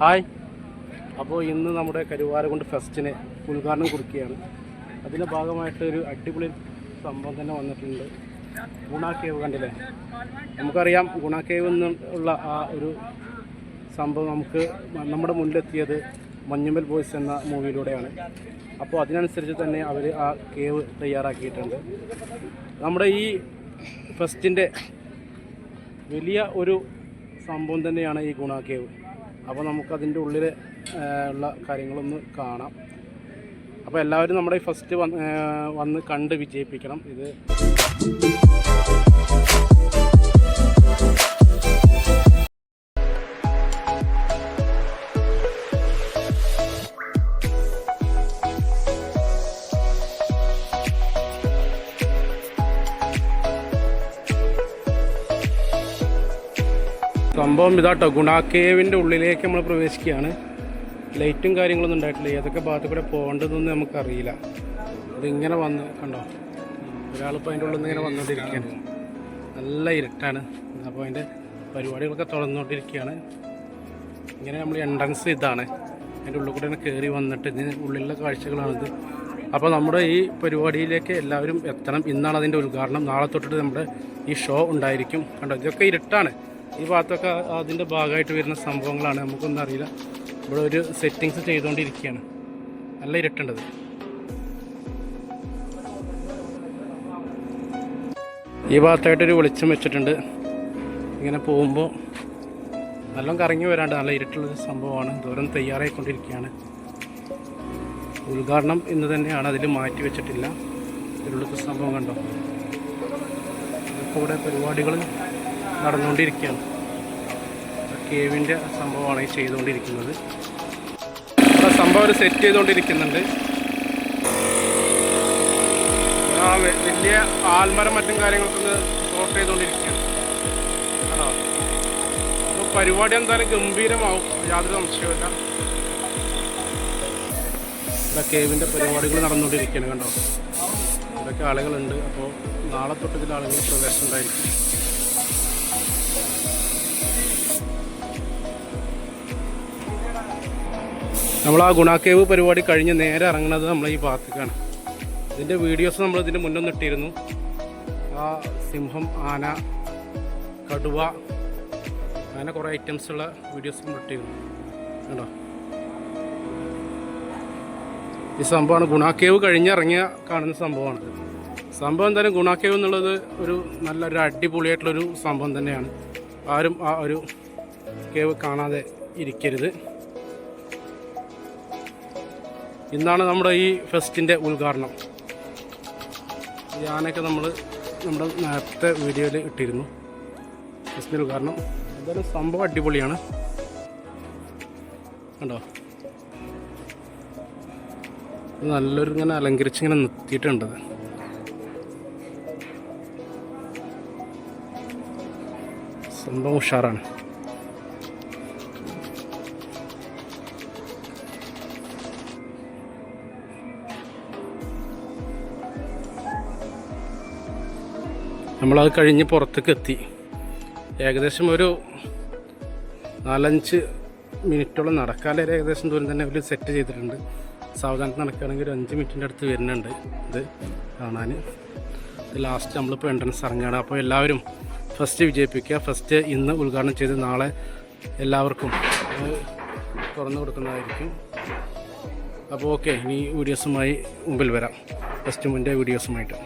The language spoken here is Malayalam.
ഹായ്. അപ്പോൾ ഇന്ന് നമ്മുടെ കരുവാരകുണ്ട് ഫെസ്റ്റിന് ഉദ്ഘാടനം കൊടുക്കുകയാണ് അതിന്റെ ഭാഗമായിട്ട് ഒരു അടിപൊളി സംഭവം തന്നെ വന്നിട്ടുണ്ട്. ഗുണ കേവ് കണ്ടില്ലേ? നമുക്കറിയാം ഗുണ കേവ് എന്നുള്ള ആ ഒരു സംഭവം നമുക്ക് നമ്മുടെ മുന്നിലെത്തിയത് മഞ്ഞുമൽ ബോയ്സ് എന്ന മൂവിയിലൂടെയാണ്. അപ്പോൾ അതിനനുസരിച്ച് തന്നെ അവർ ആ കേവ് തയ്യാറാക്കിയിട്ടുണ്ട്. നമ്മുടെ ഈ ഫെസ്റ്റിന്റെ വലിയ ഒരു സംഭവം തന്നെയാണ് ഈ ഗുണ കേവ്. അപ്പോൾ നമുക്കതിന്റെ ഉള്ളിൽ ഉള്ള കാര്യങ്ങളൊന്ന് കാണാം. അപ്പോൾ എല്ലാവരും നമ്മുടെ ഫസ്റ്റ് വന്ന് വന്ന് കണ്ട് വിജയിപ്പിക്കണം. ഇത് സംഭവം ഇതാട്ടോ ഗുണാക്കേവിന്റെ ഉള്ളിലേക്ക് നമ്മൾ പ്രവേശിക്കുകയാണ്. ലൈറ്റും കാര്യങ്ങളൊന്നും ഉണ്ടായിട്ടില്ല. ഏതൊക്കെ ഭാഗത്ത് കൂടെ പോകേണ്ടതെന്ന് നമുക്കറിയില്ല. ഇതിങ്ങനെ വന്ന് കണ്ടോ? ഒരാളിപ്പോൾ അതിന്റെ ഉള്ളിൽ നിന്ന് ഇങ്ങനെ വന്നുകൊണ്ടിരിക്കുകയാണ് നല്ല ഇരുട്ടാണ്. അപ്പോൾ അതിന്റെ പരിപാടികളൊക്കെ തുറന്നുകൊണ്ടിരിക്കുകയാണ് ഇങ്ങനെ നമ്മൾ എൻട്രൻസ് ഇതാണ്. അതിന്റെ ഉള്ളിൽ കൂടെ കയറി വന്നിട്ട് ഇതിന് ഉള്ളിലുള്ള കാഴ്ചകളാണിത്. അപ്പോൾ നമ്മുടെ ഈ പരിപാടിയിലേക്ക് എല്ലാവരും എത്തണം. ഇന്നാണ് അതിന്റെ ഉദ്ഘാടനം. നാളെ തൊട്ടിട്ട് നമ്മുടെ ഈ ഷോ ഉണ്ടായിരിക്കും. കണ്ടോ? ഇതൊക്കെ ഇരുട്ടാണ്. ഈ ഭാഗത്തൊക്കെ അതിന്റെ ഭാഗമായിട്ട് വരുന്ന സംഭവങ്ങളാണ്. നമുക്കൊന്നും അറിയില്ല. ഇവിടെ ഒരു സെറ്റിങ്സ് ചെയ്തുകൊണ്ടിരിക്കുകയാണ്. നല്ല ഇരട്ടേണ്ടത്. ഈ ഭാഗത്തായിട്ടൊരു വെളിച്ചം വെച്ചിട്ടുണ്ട്. ഇങ്ങനെ പോകുമ്പോൾ നല്ല കറങ്ങി വരാണ്ട് നല്ല ഇരുട്ടുള്ളൊരു സംഭവമാണ്. ദൂരം തയ്യാറായിക്കൊണ്ടിരിക്കുകയാണ്. ഉദ്ഘാടനം ഇന്ന് തന്നെയാണ്. അതിൽ മാറ്റി വെച്ചിട്ടില്ല. ഇതിലുള്ള സംഭവം കണ്ടോ? ഇപ്പോൾ ഇവിടെ പരിപാടികൾ നടന്നുകൊണ്ടിരിക്കുകയാണ്. കേവിന്റെ സംഭവമാണ് ഈ ചെയ്തുകൊണ്ടിരിക്കുന്നത്. ആ സംഭവം സെറ്റ് ചെയ്തുകൊണ്ടിരിക്കുന്നുണ്ട്. ആ വലിയ ആൽമരം മറ്റും കാര്യങ്ങളൊക്കെ ഷോർട്ട് ചെയ്തുകൊണ്ടിരിക്കുകയാണ്. അപ്പോൾ പരിപാടി എന്തായാലും ഗംഭീരമാവും. യാതൊരു സംശയവുമില്ല. ഇവിടെ കേവിന്റെ പരിപാടികൾ നടന്നുകൊണ്ടിരിക്കുകയാണ് കണ്ടോ? ഇവിടെയൊക്കെ ആളുകളുണ്ട്. അപ്പോൾ നാളെ തൊട്ട് ഇതിൽ ആളുകൾ പ്രവേശനം ഉണ്ടായിരിക്കും. നമ്മൾ ആ ഗുണാക്കേവ് പരിപാടി കഴിഞ്ഞ് നേരെ ഇറങ്ങുന്നത് നമ്മൾ ഈ ഭാഗത്തേക്കാണ്. ഇതിന്റെ വീഡിയോസ് നമ്മൾ ഇതിന്റെ മുന്നൊന്ന് ഇട്ടിരുന്നു. ആ സിംഹം ആന കടുവ അങ്ങനെ കുറേ ഐറ്റംസ് ഉള്ള വീഡിയോസ് നമ്മൾ ഇട്ടിരുന്നു. കണ്ടോ? ഈ സംഭവമാണ്. ഗുണാക്കേവ് കഴിഞ്ഞിറങ്ങിയ കാണുന്ന സംഭവമാണ്. സംഭവം എന്തായാലും ഗുണാക്കേവ് എന്നുള്ളത് ഒരു നല്ലൊരു അടിപൊളിയായിട്ടുള്ളൊരു സംഭവം തന്നെയാണ്. ആരും ആ ഒരു കേവ് കാണാതെ ഇരിക്കരുത്. ഇന്നാണ് നമ്മുടെ ഈ ഫെസ്റ്റിന്റെ ഉദ്ഘാടനം. ഈ ആനയൊക്കെ നമ്മൾ നമ്മുടെ നേരത്തെ വീഡിയോയിൽ ഇട്ടിരുന്നു. ഫെസ്റ്റിന്റെ ഉദ്ഘാടനം. എന്തായാലും സംഭവം അടിപൊളിയാണ്. കണ്ടോ? നല്ലൊരു ഇങ്ങനെ അലങ്കരിച്ച് ഇങ്ങനെ നിർത്തിയിട്ടുണ്ട്. സംഭവം ഉഷാറാണ്. നമ്മളത് കഴിഞ്ഞ് പുറത്തേക്ക് എത്തി ഏകദേശം ഒരു നാലഞ്ച് മിനിറ്റോളം നടക്കാതെ ഏകദേശം ദൂരം തന്നെ ഒരു സെറ്റ് ചെയ്തിട്ടുണ്ട്. സാവധാനത്തിൽ നടക്കുകയാണെങ്കിൽ ഒരു അഞ്ച് മിനിറ്റിന്റെ അടുത്ത് വരുന്നുണ്ട് ഇത് കാണാൻ. ഇത് ലാസ്റ്റ് നമ്മളിപ്പോൾ എൻട്രൻസ് ഇറങ്ങുകയാണ്. അപ്പോൾ എല്ലാവരും ഫസ്റ്റ് വിജയിപ്പിക്കുക. ഫസ്റ്റ് ഇന്ന് ഉദ്ഘാടനം ചെയ്ത് നാളെ എല്ലാവർക്കും തുറന്നു കൊടുക്കുന്നതായിരിക്കും. അപ്പോൾ ഓക്കെ ഇനി വീഡിയോസുമായി മുമ്പിൽ വരാം. ഫസ്റ്റ് മുന്റെ വീഡിയോസുമായിട്ട്